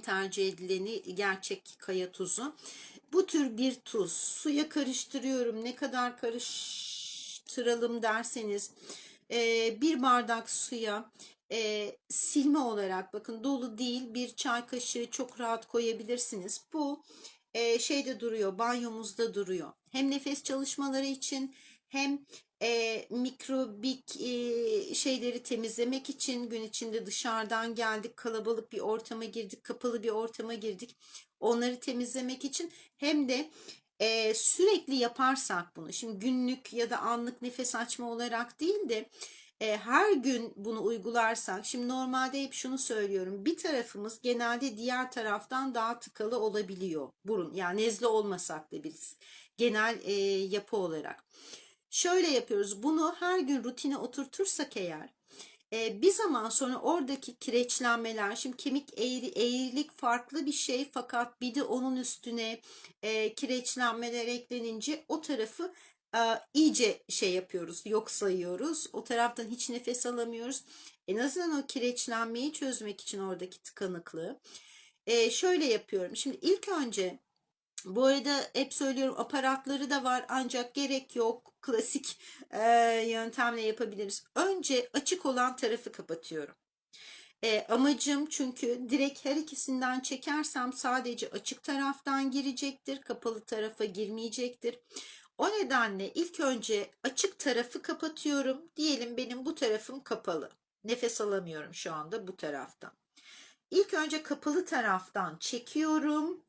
tercih edileni gerçek kaya tuzu. Bu tür bir tuz suya karıştırıyorum. Ne kadar karıştıralım derseniz e, bir bardak suya e, silme olarak bakın dolu değil bir çay kaşığı çok rahat koyabilirsiniz. Bu e, şeyde duruyor banyomuzda duruyor. Hem nefes çalışmaları için hem e, mikrobik e, şeyleri temizlemek için gün içinde dışarıdan geldik kalabalık bir ortama girdik kapalı bir ortama girdik onları temizlemek için hem de e, sürekli yaparsak bunu şimdi günlük ya da anlık nefes açma olarak değil de e, her gün bunu uygularsak şimdi normalde hep şunu söylüyorum bir tarafımız genelde diğer taraftan daha tıkalı olabiliyor burun yani nezle olmasak da biz genel e, yapı olarak. Şöyle yapıyoruz. Bunu her gün rutine oturtursak eğer e, bir zaman sonra oradaki kireçlenmeler şimdi kemik eğri, eğrilik farklı bir şey fakat bir de onun üstüne e, kireçlenmeler eklenince o tarafı e, iyice şey yapıyoruz yok sayıyoruz. O taraftan hiç nefes alamıyoruz. En azından o kireçlenmeyi çözmek için oradaki tıkanıklığı. E, şöyle yapıyorum. Şimdi ilk önce bu arada hep söylüyorum aparatları da var ancak gerek yok. Klasik e, yöntemle yapabiliriz. Önce açık olan tarafı kapatıyorum. E, amacım çünkü direkt her ikisinden çekersem sadece açık taraftan girecektir. Kapalı tarafa girmeyecektir. O nedenle ilk önce açık tarafı kapatıyorum. Diyelim benim bu tarafım kapalı. Nefes alamıyorum şu anda bu taraftan. İlk önce kapalı taraftan çekiyorum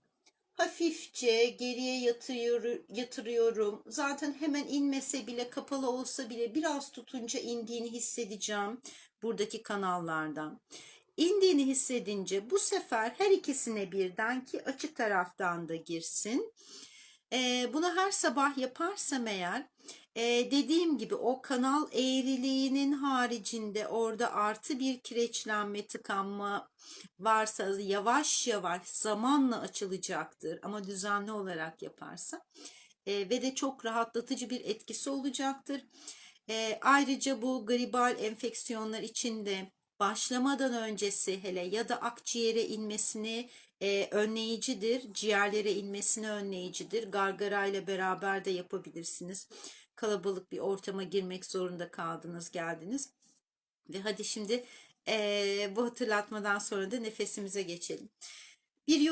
hafifçe geriye yatırıyor, yatırıyorum. Zaten hemen inmese bile kapalı olsa bile biraz tutunca indiğini hissedeceğim buradaki kanallardan. İndiğini hissedince bu sefer her ikisine birden ki açık taraftan da girsin. Ee, bunu her sabah yaparsam eğer ee, dediğim gibi o kanal eğriliğinin haricinde orada artı bir kireçlenme tıkanma varsa yavaş yavaş zamanla açılacaktır ama düzenli olarak yaparsa ee, ve de çok rahatlatıcı bir etkisi olacaktır. Ee, ayrıca bu gribal enfeksiyonlar içinde başlamadan öncesi hele ya da akciğere inmesini e, önleyicidir, ciğerlere inmesini önleyicidir. Gargarayla beraber de yapabilirsiniz kalabalık bir ortama girmek zorunda kaldınız, geldiniz. Ve hadi şimdi e, bu hatırlatmadan sonra da nefesimize geçelim. Bir yoga